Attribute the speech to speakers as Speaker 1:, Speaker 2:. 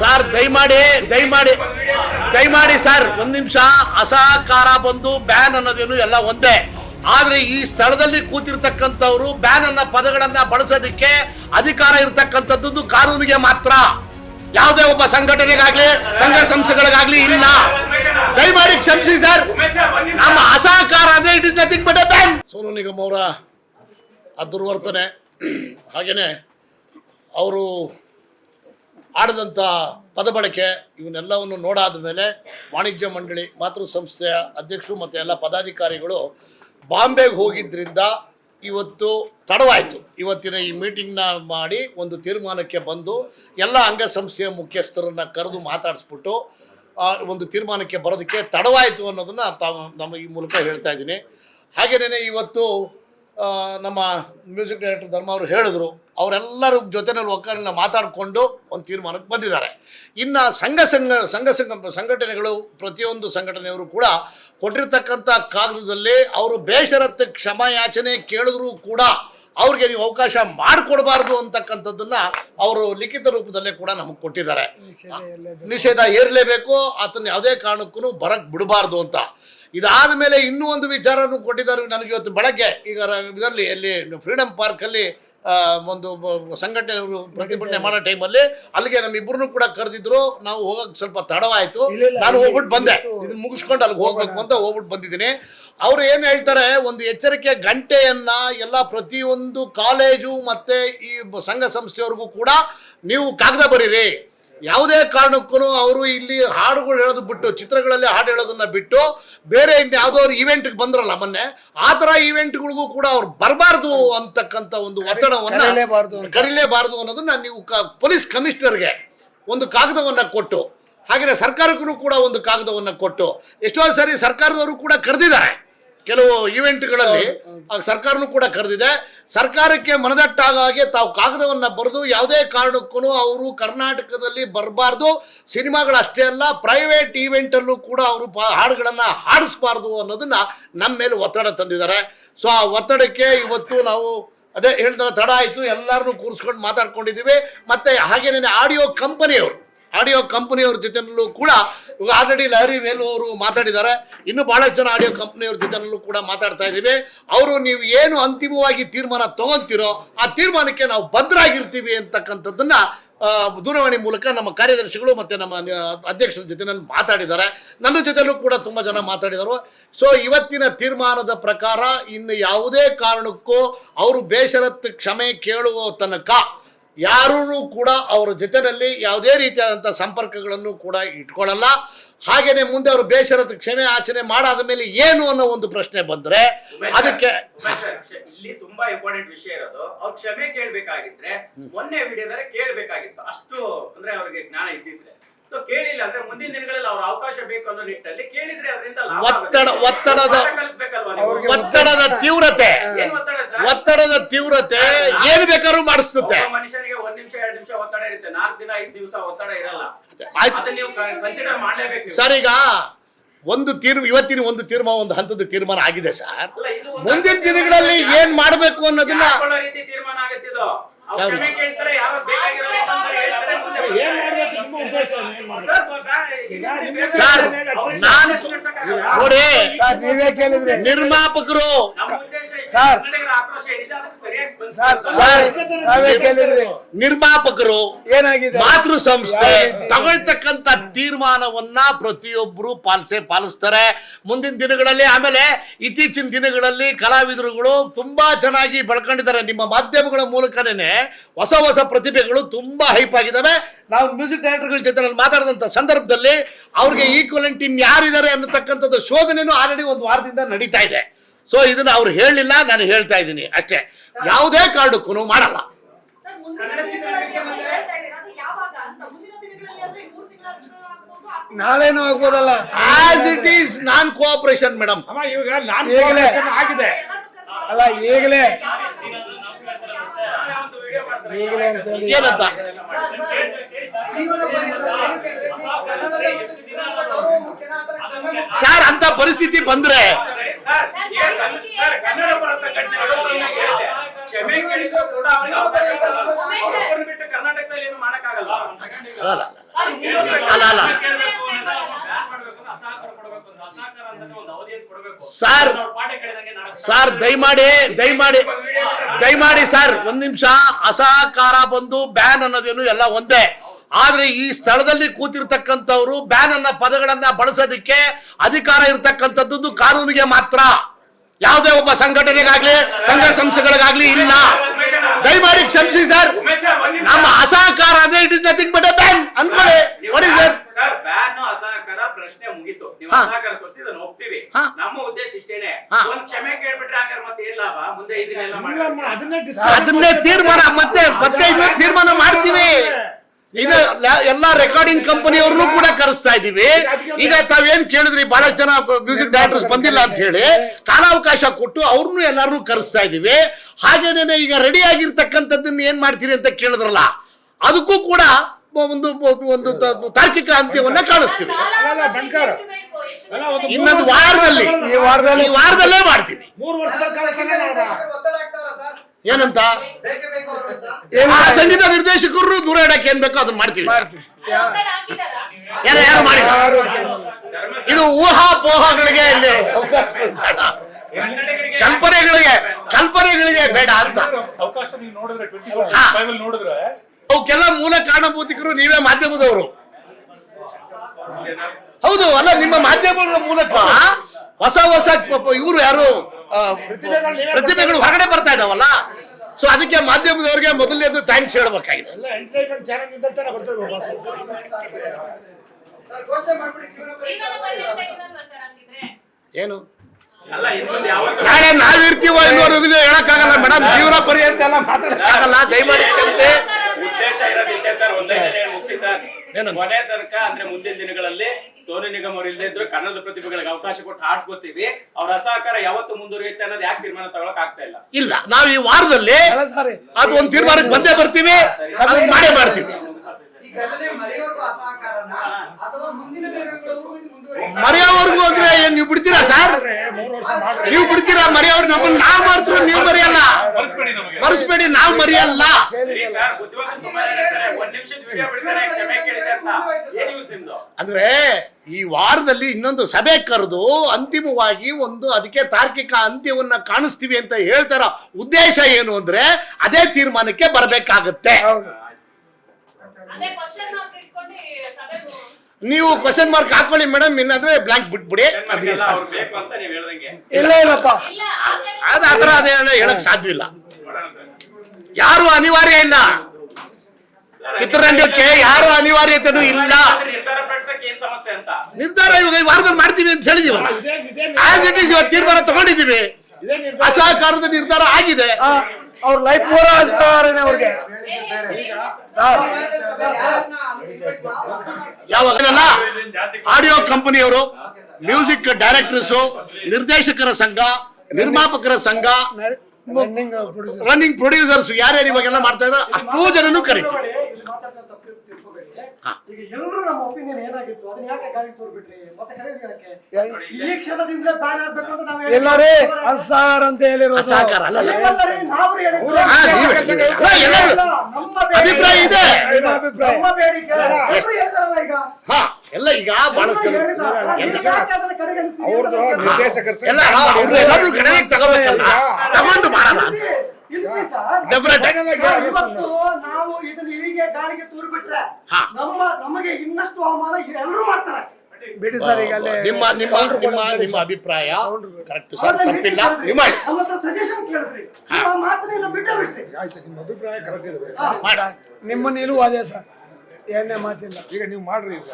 Speaker 1: Sir, ದಯಮಾಡಿ ದಯಮಾಡಿ ದಯಮಾಡಿ ಸರ್, ಒಂದು ನಿಮಿಷ. ಅಸಹಕಾರ ಬಂದು ಬ್ಯಾನ್ ಅನ್ನೋದೇನು ಎಲ್ಲ ಒಂದೇ. ಆದರೆ ಈ ಸ್ಥಳದಲ್ಲಿ ಕೂತಿರ್ತಕ್ಕಂಥವ್ರು ಬ್ಯಾನ್ ಅನ್ನ ಪದಗಳನ್ನು ಬಳಸೋದಕ್ಕೆ ಅಧಿಕಾರ ಇರತಕ್ಕಂಥದ್ದು ಕಾನೂನಿಗೆ ಮಾತ್ರ. ಯಾವುದೇ ಒಬ್ಬ ಸಂಘಟನೆಗಾಗ್ಲಿ, ಸಂಘ ಸಂಸ್ಥೆಗಳಿಗಾಗ್ಲಿ ಇಲ್ಲ. ದಯಮಾಡಿ ಕ್ಷಮಿಸಿ ಸರ್. ನಮ್ಮ ಅಸಹಕಾರ ಅಂದ್ರೆ it is nothing but ban Sonu Nigam ಅವರ, ಆ ದುರ್ವರ್ತನೆ. ಹಾಗೇನೆ, ಅವರು ಆಡಿದಂಥ ಪದ ಬಳಕೆ ಇವನ್ನೆಲ್ಲವನ್ನು ನೋಡಾದ ಮೇಲೆ ವಾಣಿಜ್ಯ ಮಂಡಳಿ, ಮಾತೃ ಸಂಸ್ಥೆಯ ಅಧ್ಯಕ್ಷರು ಮತ್ತು ಎಲ್ಲ ಪದಾಧಿಕಾರಿಗಳು ಬಾಂಬೆಗೆ ಹೋಗಿದ್ದರಿಂದ ಇವತ್ತು ತಡವಾಯಿತು. ಇವತ್ತಿನ ಈ ಮೀಟಿಂಗ್ನ ಮಾಡಿ ಒಂದು ತೀರ್ಮಾನಕ್ಕೆ ಬಂದು ಎಲ್ಲ ಅಂಗಸಂಸ್ಥೆಯ ಮುಖ್ಯಸ್ಥರನ್ನು ಕರೆದು ಮಾತಾಡಿಸ್ಬಿಟ್ಟು ಒಂದು ತೀರ್ಮಾನಕ್ಕೆ ಬರೋದಕ್ಕೆ ತಡವಾಯಿತು ಅನ್ನೋದನ್ನು ತಾವು ನಮ್ಮ ಈ ಮೂಲಕ ಹೇಳ್ತಾ ಇದ್ದೀನಿ. ಹಾಗೆಯೇ ಇವತ್ತು ನಮ್ಮ ಮ್ಯೂಸಿಕ್ ಡೈರೆಕ್ಟರ್ ಧರ್ಮ ಅವರು ಹೇಳಿದ್ರು ಅವರೆಲ್ಲರ ಜೊತೆನಲ್ಲಿ ಒಕ್ಕರಿನ ಮಾತಾಡಿಕೊಂಡು ಒಂದು ತೀರ್ಮಾನಕ್ಕೆ ಬಂದಿದ್ದಾರೆ. ಇನ್ನು ಸಂಘ ಸಂಘ ಸಂಘ ಸಂಘ ಸಂಘಟನೆಗಳು ಪ್ರತಿಯೊಂದು ಸಂಘಟನೆಯವರು ಕೂಡ ಕೊಟ್ಟಿರ್ತಕ್ಕಂಥ ಕಾಗದದಲ್ಲಿ ಅವರು ಬೇಷರತ್ತು ಕ್ಷಮಾಯಾಚನೆ ಕೇಳಿದ್ರೂ ಕೂಡ ಅವ್ರಿಗೆ ನೀವು ಅವಕಾಶ ಮಾಡಿಕೊಡಬಾರ್ದು ಅಂತಕ್ಕಂಥದ್ದನ್ನ ಅವರು ಲಿಖಿತ ರೂಪದಲ್ಲೇ ಕೂಡ ನಮಗೆ ಕೊಟ್ಟಿದ್ದಾರೆ. ನಿಷೇಧ ಏರ್ಲೇಬೇಕು ಆತನ ಯಾವುದೇ ಕಾರಣಕ್ಕೂ ಬರಕ್ಕೆ ಬಿಡಬಾರ್ದು ಅಂತ. ಇದಾದ ಮೇಲೆ ಇನ್ನೂ ಒಂದು ವಿಚಾರನೂ ಕೊಟ್ಟಿದ್ದಾರೆ ನನಗೆ ಇವತ್ತು ಬೆಳಗ್ಗೆ. ಈಗ ಇದರಲ್ಲಿ ಎಲ್ಲಿ ಫ್ರೀಡಮ್ ಪಾರ್ಕಲ್ಲಿ ಒಂದು ಸಂಘಟನೆ ಸಂಘಟನೆಯವರು ಪ್ರತಿಭಟನೆ ಮಾಡೋ ಟೈಮಲ್ಲಿ ಅಲ್ಲಿಗೆ ನಮ್ಮಿಬ್ಬರನ್ನು ಕೂಡ ಕರೆದಿದ್ರು ನಾವು ಹೋಗಕ್ಕೆ ಸ್ವಲ್ಪ ತಡವಾಯಿತು. ನಾನು ಹೋಗ್ಬಿಟ್ಟು ಬಂದೆ. ಇದನ್ನು ಮುಗಿಸ್ಕೊಂಡು ಅಲ್ಲಿಗೆ ಹೋಗ್ಬೇಕು ಅಂತ. ಹೋಗ್ಬಿಟ್ಟು ಬಂದಿದ್ದೀನಿ. ಅವರು ಏನು ಹೇಳ್ತಾರೆ ಒಂದು ಎಚ್ಚರಿಕೆ ಗಂಟೆಯನ್ನ ಎಲ್ಲ ಪ್ರತಿಯೊಂದು ಕಾಲೇಜು ಮತ್ತೆ ಈ ಸಂಘ ಸಂಸ್ಥೆಯವ್ರಿಗೂ ಕೂಡ ನೀವು ಕಾಗದ ಬರೀರಿ. ಯಾವುದೇ ಕಾರಣಕ್ಕೂ ಅವರು ಇಲ್ಲಿ ಹಾಡುಗಳು ಹೇಳೋದು ಬಿಟ್ಟು ಚಿತ್ರಗಳಲ್ಲಿ ಹಾಡು ಹೇಳೋದನ್ನ ಬಿಟ್ಟು ಬೇರೆ ಯಾವುದೋ ಅವ್ರು ಇವೆಂಟ್ಗೆ ಬಂದ್ರಲ್ಲ ಮೊನ್ನೆ ಆ ಥರ ಇವೆಂಟ್ಗಳಿಗೂ ಕೂಡ ಅವ್ರು ಬರಬಾರ್ದು ಅಂತಕ್ಕಂಥ ಒಂದು ಒತ್ತಡವನ್ನು
Speaker 2: ಕರೀಲೇಬಾರ್ದು
Speaker 1: ಅನ್ನೋದನ್ನ ನೀವು ಕ- ಪೊಲೀಸ್ ಕಮಿಷನರ್ಗೆ ಒಂದು ಕಾಗದವನ್ನ ಕೊಟ್ಟು ಹಾಗೆಯೇ ಸರ್ಕಾರಕ್ಕೂ ಕೂಡ ಒಂದು ಕಾಗದವನ್ನ ಕೊಟ್ಟು ಎಷ್ಟೋ ಸರಿ ಸರ್ಕಾರದವರು ಕೂಡ ಕರೆದಿದ್ದಾರೆ. ಕೆಲವು ಇವೆಂಟ್ಗಳಲ್ಲಿ ಸರ್ಕಾರನೂ ಕೂಡ ಕರೆದಿದೆ. ಸರ್ಕಾರಕ್ಕೆ ಮನದಟ್ಟಾಗ ಹಾಗೆ ತಾವು ಕಾಗದವನ್ನು ಬರೆದು ಯಾವುದೇ ಕಾರಣಕ್ಕೂ ಅವರು ಕರ್ನಾಟಕದಲ್ಲಿ ಬರಬಾರ್ದು. ಸಿನಿಮಾಗಳಷ್ಟೇ ಅಲ್ಲ ಪ್ರೈವೇಟ್ ಈವೆಂಟಲ್ಲೂ ಕೂಡ ಅವರು ಹಾಡುಗಳನ್ನು ಹಾಡಿಸ್ಬಾರ್ದು ಅನ್ನೋದನ್ನ ನಮ್ಮ ಮೇಲೆ ಒತ್ತಡ ತಂದಿದ್ದಾರೆ. ಸೊ ಆ ಒತ್ತಡಕ್ಕೆ ಇವತ್ತು ನಾವು ಅದೇ ಹೇಳ್ತಾರೆ ತಡ ಆಯಿತು ಎಲ್ಲರನ್ನೂ ಕೂರಿಸ್ಕೊಂಡು ಮಾತಾಡ್ಕೊಂಡಿದ್ದೀವಿ. ಮತ್ತು ಹಾಗೇನೇ ಆಡಿಯೋ ಕಂಪನಿಯವರು ಆಡಿಯೋ ಕಂಪನಿಯವ್ರ ಜೊತೆಯಲ್ಲೂ ಕೂಡ ಇವಾಗ ಆಲ್ರೆಡಿ ಲಹರಿ ವೇಲು ಅವರು ಮಾತಾಡಿದ್ದಾರೆ. ಇನ್ನು ಬಹಳಷ್ಟು ಜನ ಆಡಿಯೋ ಕಂಪ್ನಿಯವ್ರ ಜೊತೆನಲ್ಲೂ ಕೂಡ ಮಾತಾಡ್ತಾ ಇದ್ದೀವಿ. ಅವರು ನೀವು ಏನು ಅಂತಿಮವಾಗಿ ತೀರ್ಮಾನ ತಗೊಂತೀರೋ ಆ ತೀರ್ಮಾನಕ್ಕೆ ನಾವು ಬದ್ಧರಾಗಿರ್ತೀವಿ ಅಂತಕ್ಕಂಥದ್ದನ್ನ ದೂರವಾಣಿ ಮೂಲಕ ನಮ್ಮ ಕಾರ್ಯದರ್ಶಿಗಳು ಮತ್ತು ನಮ್ಮ ಅಧ್ಯಕ್ಷರ ಜೊತೆನಲ್ಲಿ ಮಾತಾಡಿದ್ದಾರೆ. ನನ್ನ ಜೊತೆಲೂ ಕೂಡ ತುಂಬ ಜನ ಮಾತಾಡಿದರು. ಸೊ ಇವತ್ತಿನ ತೀರ್ಮಾನದ ಪ್ರಕಾರ ಇನ್ನು ಯಾವುದೇ ಕಾರಣಕ್ಕೂ ಅವರು ಬೇಷರತ್ತು ಕ್ಷಮೆ ಕೇಳುವ ತನಕ ಯಾರೂ ಕೂಡ ಅವರ ಜೊತೆಯಲ್ಲಿ ಯಾವುದೇ ರೀತಿಯಾದಂಥ ಸಂಪರ್ಕಗಳನ್ನು ಕೂಡ ಇಟ್ಕೊಳ್ಳಲ್ಲ. ಹಾಗೆಯೇ ಮುಂದೆ ಅವರು ಬೇಷರತ್ತು ಕ್ಷಮೆ ಆಚರಣೆ ಮಾಡಾದ ಮೇಲೆ ಏನು ಅನ್ನೋ ಒಂದು ಪ್ರಶ್ನೆ ಬಂದ್ರೆ ಅದಕ್ಕೆ
Speaker 3: ಇಲ್ಲಿ ತುಂಬಾ ಇಂಪಾರ್ಟೆಂಟ್ ವಿಷಯ ಇರೋದು. ಅವ್ರು ಕ್ಷಮೆ ಕೇಳಬೇಕಾಗಿದ್ರೆ ಮೊನ್ನೆ ವಿಡಿಯೋದಲ್ಲಿ ಕೇಳಬೇಕಾಗಿತ್ತು. ಅಷ್ಟು ಅಂದ್ರೆ ಅವ್ರಿಗೆ ಜ್ಞಾನ ಇದ್ದಿದ್ರೆ. ಸೊ ಕೇಳಿಲ್ಲ ಅಂದ್ರೆ ಮುಂದಿನ ದಿನಗಳಲ್ಲಿ ಅವ್ರ ಅವಕಾಶ ಬೇಕು ಅನ್ನೋ ನಿಟ್ಟಿನಲ್ಲಿ ಕೇಳಿದ್ರೆ ಅದರಿಂದ.
Speaker 1: ಒತ್ತಡ- ಒತ್ತಡದ- ಒತ್ತಡದ ತೀವ್ರತೆ.
Speaker 3: ಏನ್ ಒತ್ತಡ ಸರ್?
Speaker 1: ಒತ್ತಡದ ತೀವ್ರತೆ ಏನು ಬೇಕಾದ್ರೂ ಮಾಡಿಸ್ತುತ್ತೆ
Speaker 3: ಒಬ್ಬ ಮನುಷ್ಯನಿಗೆ ಒಂದ್ ನಿಮಿಷ ಎರಡ್ ನಿಮಿಷ ಒತ್ತಡ ಇರುತ್ತೆ. ನಾಲ್ಕು ದಿನ ಐದು ದಿವಸ ಒತ್ತಡ ಇರಲ್ಲ.
Speaker 1: ಆಯ್ತು.
Speaker 3: ಅದನ್ನ ನೀವು ಕನ್ಸಿಡರ್ ಮಾಡ್ಲೇಬೇಕು.
Speaker 1: ಸರ್ ಈಗ ಒಂದು ತೀರ್ಮ ಇವತ್ತಿನ ಒಂದು ತೀರ್ಮಾನ ಒಂದು ಹಂತದ ತೀರ್ಮಾನ ಆಗಿದೆ ಸರ್.
Speaker 3: ಅಲ್ಲ, ಇದು ಒಂದು
Speaker 1: ಮುಂದಿನ ದಿನಗಳಲ್ಲಿ ಏನ್ ಮಾಡಬೇಕು ಅನ್ನೋದನ್ನ
Speaker 3: ಯಾಕೊಳ್ಳೋ ರೀತಿ ತೀರ್ಮಾನ ಆಗತ್ತಿದು ಅವ್ರು
Speaker 1: ಯಾವ್ದು?
Speaker 3: ಕ್ಷಮೆ ಕೇಳ್ತಾರೆ ಯಾವಾಗ ಬೇಕಾಗಿರೋ ಒಂದ್ಸರಿ ಹೇಳ್ತಾರೆ ಮುಂದೆ
Speaker 2: ಏನ್ ಮಾಡ್ಬೇಕು? ನಿಮ್ಮ ಉದ್ದೇಶ ಏನ್ ಮಾಡ್ಬೇಕು?
Speaker 3: ಸರ್, ಬಾ-
Speaker 1: ಸರ್, ನಾನು. ನೋಡಿ
Speaker 2: ಸರ್ ನೀವೇ ಕೇಳಿದ್ರಿ
Speaker 1: ನಿರ್ಮಾಪಕರು
Speaker 3: ನಮ್ಮ.
Speaker 2: ಸರ್.
Speaker 1: ನಿರ್ಮಾಪಕರು
Speaker 2: ಏನಾಗಿದೆ?
Speaker 1: ಮಾತೃ ಸಂಸ್ಥೆ? ತಗೊಳ್ತಕ್ಕಂತ ತೀರ್ಮಾನವನ್ನ ಪ್ರತಿಯೊಬ್ಬರು ಪಾಲಿಸೇ ಪಾಲಿಸ್ತಾರೆ. ಮುಂದಿನ ದಿನಗಳಲ್ಲಿ ಆಮೇಲೆ ಇತ್ತೀಚಿನ ದಿನಗಳಲ್ಲಿ ಕಲಾವಿದರುಗಳು ತುಂಬಾ ಚೆನ್ನಾಗಿ ಬೆಳ್ಕೊಂಡಿದ್ದಾರೆ. ನಿಮ್ಮ ಮಾಧ್ಯಮಗಳ ಮೂಲಕನೇ ಹೊಸ ಹೊಸ ಪ್ರತಿಭೆಗಳು ತುಂಬಾ ಹೈಪ್ ಆಗಿದ್ದಾವೆ ನಾವು ಮ್ಯೂಸಿಕ್ ಡೈರೆಕ್ಟರ್ಗಳ ಜೊತೆ ನಾನು ಮಾತಾಡಿದಂಥ ಸಂದರ್ಭದಲ್ಲಿ ಅವ್ರಿಗೆ ಈಕ್ವಲೆಂಟ್ ಟೀಮ್ ಯಾರಿದ್ದಾರೆ ಅನ್ನತಕ್ಕಂಥದ್ದು ಶೋಧನೆಯೂ ಆಲ್ರೆಡಿ ಒಂದು ವಾರದಿಂದ ನಡೀತಾ ಇದೆ. ಸೊ ಇದನ್ನ ಅವ್ರು ಹೇಳಿಲ್ಲ ನಾನು ಹೇಳ್ತಾ ಇದ್ದೀನಿ. ಅಷ್ಟೇ. ಯಾವುದೇ ಕಾರಣಕ್ಕೂ ಮಾಡಲ್ಲ.
Speaker 4: ಸರ್, ಮುಂದಿನ ದಿನಗಳಲ್ಲಿ ಅಂತ ಹೇಳ್ತಾ ಇದ್ದೀರಾ, ಅದು ಯಾವಾಗ? ಅಂತ ಮುಂದಿನ ದಿನಗಳಲ್ಲಿ ಅಂದ್ರೆ ಮೂರು ತಿಂಗಳ ಆಗ್ಬೋದು ಅಥವಾ
Speaker 2: ನಾಳೆನೂ ಆಗ್ಬೋದಲ್ಲ?
Speaker 1: As it is non cooperation madam
Speaker 5: ಅಮ್ಮ ಇವಾಗ ನಾನ್
Speaker 2: ಈಗಲೇ.
Speaker 5: ಕೋಆಪರೇಷನ್ ಆಗಿದೆ.
Speaker 2: ಅಲ್ಲ ಈಗಲೇ. ಅಂತ
Speaker 1: ಏನಂತ? ಸರ್ ಅಂತ ಪರಿಸ್ಥಿತಿ ಬಂದ್ರೆ
Speaker 3: ಕನ್ನಡ ಪರ ಸಂಘಟನೆಗಳು. ಕ್ಷಮೆ ಕೇಳಿದ್ರು ಕೂಡ ಅವ್ರಿಗೆ ಅವಕಾಶ ಬಿಟ್ಟು ಕರ್ನಾಟಕದಲ್ಲಿ ಏನು ಮಾಡಕ್ಕಾಗಲ್ಲ.
Speaker 1: ಸರ್, ಸರ್ ದಯಮಾಡಿ ದಯಮಾಡಿ ದಯಮಾಡಿ ಸರ್ ಒಂದ್ ನಿಮಿಷ. ಅಸಹಕಾರ ಬಂದು ಬ್ಯಾನ್ ಅನ್ನೋದೇನು ಎಲ್ಲ ಒಂದೇ. ಆದ್ರೆ ಈ ಸ್ಥಳದಲ್ಲಿ ಕೂತಿರ್ತಕ್ಕಂಥವ್ರು ಬ್ಯಾನ್ ಅನ್ನ ಪದಗಳನ್ನ ಬಳಸೋದಕ್ಕೆ ಅಧಿಕಾರ ಇರ್ತಕ್ಕಂಥದ್ದು ಕಾನೂನಿಗೆ ಮಾತ್ರ. ಯಾವುದೇ ಒಬ್ಬ ಸಂಘಟನೆಗಾಗ್ಲಿ ಸಂಘ ಸಂಸ್ಥೆಗಳಿಗಾಗ್ಲಿ ಇಲ್ಲ. ದಯಮಾಡಿ ಕ್ಷಮಿಸಿ ಸರ್.
Speaker 3: ಸರ್.
Speaker 1: ನಮ್ಮ ಅಸಹಕಾರ ಅದೇ it is nothing but ban ಅನ್ಕೊಳ್ಳಿ ನೋಡಿ
Speaker 3: ಸರ್. ಬ್ಯಾನ್ ಅಸಹಕಾರ ಪ್ರಶ್ನೆ ಮುಗಿತು. ನೀವು
Speaker 1: ಹಾ.
Speaker 3: ಅಸಹಕಾರ ತೋರಿಸಿ ಅದನ್ನ ಒಪ್ತೀವಿ.
Speaker 1: ಹಾ.
Speaker 3: ನಮ್ಮ ಉದ್ದೇಶ ಇಷ್ಟೇನೆ.
Speaker 1: ಹಾ.
Speaker 3: ಒಂದ್ ಕ್ಷಮೆ ಕೇಳ್ಬಿಟ್ರೆ ಹಾಗಾದ್ರೆ ಮತ್ತೆ ಏನ್ ಲಾಭ? ಮುಂದೆ ಇದನ್ನೆಲ್ಲ
Speaker 6: ಇಲ್ಲಮ್ಮ,
Speaker 3: ಮಾಡಿ
Speaker 6: ಅದನ್ನೇ discuss
Speaker 1: ತೀರ್ಮಾನ ಮತ್ತೆ ಮತ್ತೆ ಇನ್ನೊಂದು ತೀರ್ಮಾನ ಮಾಡ್ತೀವಿ. ಇದು ಲ- ಎಲ್ಲಾ ರೆಕಾರ್ಡಿಂಗ್ ಕಂಪನಿಯವ್ರನ್ನು ಕೂಡ ಕರೆಸ್ತಾ ಇದೀವಿ. ಈಗ ತಾವೇನ್ ಕೇಳಿದ್ರಿ ಬಹಳಷ್ಟು ಜನ ಮ್ಯೂಸಿಕ್ ಡೈರೆಕ್ಟರ್ಸ್ ಬಂದಿಲ್ಲ ಅಂತ ಹೇಳಿ ಕಾಲಾವಕಾಶ ಕೊಟ್ಟು ಅವ್ರನ್ನೂ ಎಲ್ಲಾರನ್ನೂ ಕರೆಸ್ತಾ ಇದೀವಿ. ಹಾಗೇನೇನೆ ಈಗ ರೆಡಿ ಆಗಿರ್ತಕ್ಕಂಥದ್ದನ್ನ ಏನ್ ಮಾಡ್ತೀರಿ ಅಂತ ಕೇಳಿದ್ರಲ್ಲ ಅದಕ್ಕೂ ಕೂಡ ಒಂದು ಒಂದು ತಾರ್ಕಿಕ ಅಂತ್ಯವನ್ನ ಕಾಣಿಸ್ತೀವಿ. ಇನ್ನೊಂದು ವಾರದಲ್ಲಿ.
Speaker 2: ಈ ವಾರದಲ್ಲಿ
Speaker 1: ಈ ವಾರದಲ್ಲೇ ಮಾಡ್ತೀವಿ ಏನಂತ?
Speaker 4: ಬೇಕೇ ಬೇಕು ಅಂತ
Speaker 1: ಆ ಸಂಗೀತ ನಿರ್ದೇಶಕರು ದೂರ ಇಡಕ್ಕೆ ಏನ್ ಬೇಕೋ ಅದನ್ನ ಮಾಡ್ತೀವಿ. ಯಾರು ಯಾರು ಇದು
Speaker 2: ಯಾರು
Speaker 1: ಇದು ಊಹಾಪೋಹಗಳಿಗೆ ಇಲ್ಲಿ ಕಲ್ಪನೆಗಳಿಗೆ ಕಲ್ಪನೆಗಳಿಗೆ ಬೇಡ ಅಂತ.
Speaker 7: ಅವಕಾಶ ನೀವು ನೋಡಿದ್ರೆ ನೋಡಿದ್ರೆ
Speaker 1: ಅವಕ್ಕೆಲ್ಲ ಮೂಲ ಕಾರಣಭೂತಿಕರು ನೀವೇ ಮಾಧ್ಯಮದವರು. ಹೌದು ಅಲ್ಲ ನಿಮ್ಮ ಮಾಧ್ಯಮಗಳ ಮೂಲಕ ಹೊಸ ಹೊಸ ಇವರು ಯಾರು? ಪ್ರತಿಭೆಗಳು ಹೊರಗಡೆ ಬರ್ತಾ ಇದಾವಲ್ಲ? ಸೊ ಅದಕ್ಕೆ ಮಾಧ್ಯಮದವರಿಗೆ ಮೊದಲನೇದು ಥ್ಯಾಂಕ್ಸ್ ಹೇಳ್ಬೇಕಾಗಿದೆ. ಏನು? ನಾಳೆ ನಾವಿರ್ತೀವೋ ಇಲ್ವೋ ಅನ್ನೋದನ್ನ ಹೇಳಕ್ಕಾಗಲ್ಲ ಮೇಡಮ್ ಜೀವನ ಪರ್ಯಂತ ಎಲ್ಲ ಮಾತಾಡಕ್ಕಾಗಲ್ಲ. ದಯಮಾಡಿ ಕ್ಷಮಿಸಿ.
Speaker 3: ಉದ್ದೇಶ ಇರೋದಿಷ್ಟೇ ಸರ್. ಒಂದೇ ಹೇಳಿ ಮುಗಿಸಿ ಸರ್. ಕೊನೆ ತನಕ ಅಂದ್ರೆ ಮುಂದಿನ ದಿನಗಳಲ್ಲಿ ಸೋನು ನಿಗಮ್ ಅವ್ರು ಇಲ್ಲದೆ ಇದ್ರು ಕನ್ನಡ ಪ್ರತಿಭೆಗಳಿಗೆ ಅವಕಾಶ ಕೊಟ್ಟು ಆಡ್ಸ್ಕೊತೀವಿ ಅವ್ರ ಅಸಹಕಾರ ಯಾವತ್ತು ಮುಂದುವರಿಯುತ್ತೆ ಅನ್ನೋದು ಯಾಕೆ ತೀರ್ಮಾನ ತಗೊಳಕ್ ಆಗ್ತಾ ಇಲ್ಲ?
Speaker 1: ಇಲ್ಲ. ನಾವು ಈ ವಾರದಲ್ಲಿ ಅದು ಒಂದು ತೀರ್ಮಾನಕ್ಕೆ ಬಂದೇ ಬರ್ತೀವಿ ಮಾಡೇ ಮಾಡ್ತೀವಿ. ಮರೆಯೋವರೆಗೂ ಅಂದ್ರೆ ಏನ್ ನೀವು ಬಿಡ್ತೀರಾ ಸರ್? ನೀವು ಬಿಡ್ತೀರಾ? ಮರೆಯವ್ರು ನಮ್ಮನ್ನ ನಾವ್ ಮಾಡ್ತೀರ ನೀವು ಮರೆಯಲ್ಲ.
Speaker 7: ಮರೆಸ್ಬೇಡಿ
Speaker 1: ನಾವ್ ಮರೆಯಲ್ಲ. ಅಂದ್ರೆ ಈ ವಾರದಲ್ಲಿ ಇನ್ನೊಂದು ಸಭೆ ಕರೆದು ಅಂತಿಮವಾಗಿ ಒಂದು ಅದಕ್ಕೆ ತಾರ್ಕಿಕ ಅಂತ್ಯವನ್ನ ಕಾಣಿಸ್ತೀವಿ ಅಂತ ಹೇಳ್ತಾರ ಉದ್ದೇಶ ಏನು ಅಂದ್ರೆ ಅದೇ ತೀರ್ಮಾನಕ್ಕೆ ಬರಬೇಕಾಗತ್ತೆ.
Speaker 8: ಅದೇ ಕ್ವಶನ್ ಮಾರ್ಕ್ ಇಟ್ಕೊಂಡು ಸಭೆ
Speaker 1: ನೀವು ಕ್ವಶನ್ ಮಾರ್ಕ್ ಹಾಕೊಳ್ಳಿ ಮೇಡಮ್ ಇಲ್ಲಾಂದ್ರೆ ಬ್ಲಾಂಕ್ ಬಿಟ್ಬಿಡಿ.
Speaker 2: ಇಲ್ಲ ಇಲ್ಲಪ್ಪ.
Speaker 1: ಅದ ಆತರ ಅದೇ ಹೇಳಕ್ ಸಾಧ್ಯ ಇಲ್ಲ ಯಾರು ಅನಿವಾರ್ಯ ಇಲ್ಲ. ಚಿತ್ರರಂಗಕ್ಕೆ ಯಾರು ಅನಿವಾರ್ಯತೆ ಇಲ್ಲ
Speaker 3: ನಿರ್ಧಾರ ಪಡಿಸಕ್ಕೆ ಏನ್ ಸಮಸ್ಯೆ ಅಂತ
Speaker 1: ನಿರ್ಧಾರ ಇವಾಗ ಈ ವಾರದಲ್ಲಿ ಮಾಡ್ತೀವಿ ಅಂತ
Speaker 6: ಹೇಳಿದೀವಿ
Speaker 1: ಆಸ್ ಇಟ್ ಈಸ್ ಇವತ್ತು ತೀರ್ಮಾನ ತಗೊಂಡಿದ್ದೀವಿ ಅಸಹಕಾರದ ನಿರ್ಧಾರ ಆಗಿದೆ
Speaker 2: ಅವ್ರ ಲೈಫ್ ಅವ್ರಿಗೆ ಸರ್?
Speaker 1: ಯಾವಾಗಲ್ಲ ಆಡಿಯೋ ಕಂಪನಿಯವರು ಮ್ಯೂಸಿಕ್ ಡೈರೆಕ್ಟರ್ಸ್ ನಿರ್ದೇಶಕರ ಸಂಘ ನಿರ್ಮಾಪಕರ ಸಂಘ
Speaker 2: ರನ್ನಿಂಗ್
Speaker 1: ಪ್ರೊಡ್ಯೂಸರ್ಸ್ ಯಾರ್ಯಾರು ಇವಾಗೆಲ್ಲ ಮಾಡ್ತಾ ಇದ್ದಾರೆ ಅಷ್ಟೋ ಜನನು ಕರಿತೀವಿ
Speaker 9: ಇಲ್ಲಿ ಮಾತಾಡ್ತಾ ತಪ್ಪು ತಿಳ್ಕೊಬೇಡಿ. ಈಗ ಎಲ್ಲರೂ ನಮ್ಮ ಒಪಿನಿಯನ್ ಏನಾಗಿತ್ತು? ಅದನ್ನ ಯಾಕೆ ಗಾಳಿ ತೋರ್ಬಿಟ್ರಿ? ಮತ್ತೆ ಕರೆಯೋದು ಯಾಕೆ ಈ ಕ್ಷಣದಿಂದಲೇ ಬ್ಯಾನ್ ಆಗ್ಬೇಕು ಅಂತ ನಾವು
Speaker 2: ಎಲ್ಲರೇ ಅಸಹಕಾರ ಅಂತ ಹೇಳಿರೋದು.
Speaker 1: ಅಸಹಕಾರ. ಅಲ್ಲ.
Speaker 9: ನಾವು
Speaker 1: ಅಭಿಪ್ರಾಯ ಇದೆ.
Speaker 2: ನಮ್ಮ
Speaker 9: ಬೇಡಿಕೆ. ಎಲ್ಲರೂ ಹೇಳ್ತಾರಲ್ಲ ಈಗ?
Speaker 1: ಹಾ ಎಲ್ಲ ಈಗ
Speaker 6: ನಿರ್ದೇಶಕರ ಸಂಘ
Speaker 1: ಎಲ್ಲ ಎಲ್ಲರೂ ಗಣನೆಗೆ ತಗೋಬೇಕಲ್ಲ? ತಗೊಂಡು ಮಾಡೋಣ
Speaker 9: ಇವತ್ತು ನಾವು ಇದನ್ನ ಹೀಗೆ ಗಾಳಿಗೆ ತೂರು ಬಿಟ್ರೆ ನಮ್ಮ ನಮಗೆ ಇನ್ನಷ್ಟು ಅವಮಾನ ಎಲ್ಲರೂ ಮಾಡ್ತಾರೆ.
Speaker 2: ಬಿಡಿ ಸರ್ ಈಗ ಅಲ್ಲೇ
Speaker 1: ನಿಮ್ಮ ನಿಮ್ಮ ನಿಮ್ಮ ನಿಮ್ಮ ಅಭಿಪ್ರಾಯ ಕರೆಕ್ಟ್ ಸರ್ ತಪ್ಪಿಲ್ಲ. ನಿಮ್ಮ
Speaker 9: ನಮ್ಮ ಹತ್ರ ಸಜೆಷನ್ ಕೇಳಿದ್ರಿ. ನಿಮ್ಮ ಮಾತನ್ನ ಬಿಟ್ಟೇ ಬಿಟ್ರಿ
Speaker 6: ಆಯ್ತು ನಿಮ್ಮ ಅಭಿಪ್ರಾಯ ಕರೆಕ್ಟ್ ಇದೆ
Speaker 2: ನಿಮ್ಮ ನಿಲುವು ಅದೇ ಸರ್. ಎರಡನೇ ಮಾತಿಲ್ಲ
Speaker 6: ಈಗ ನೀವು ಮಾಡ್ರಿ ಈಗ.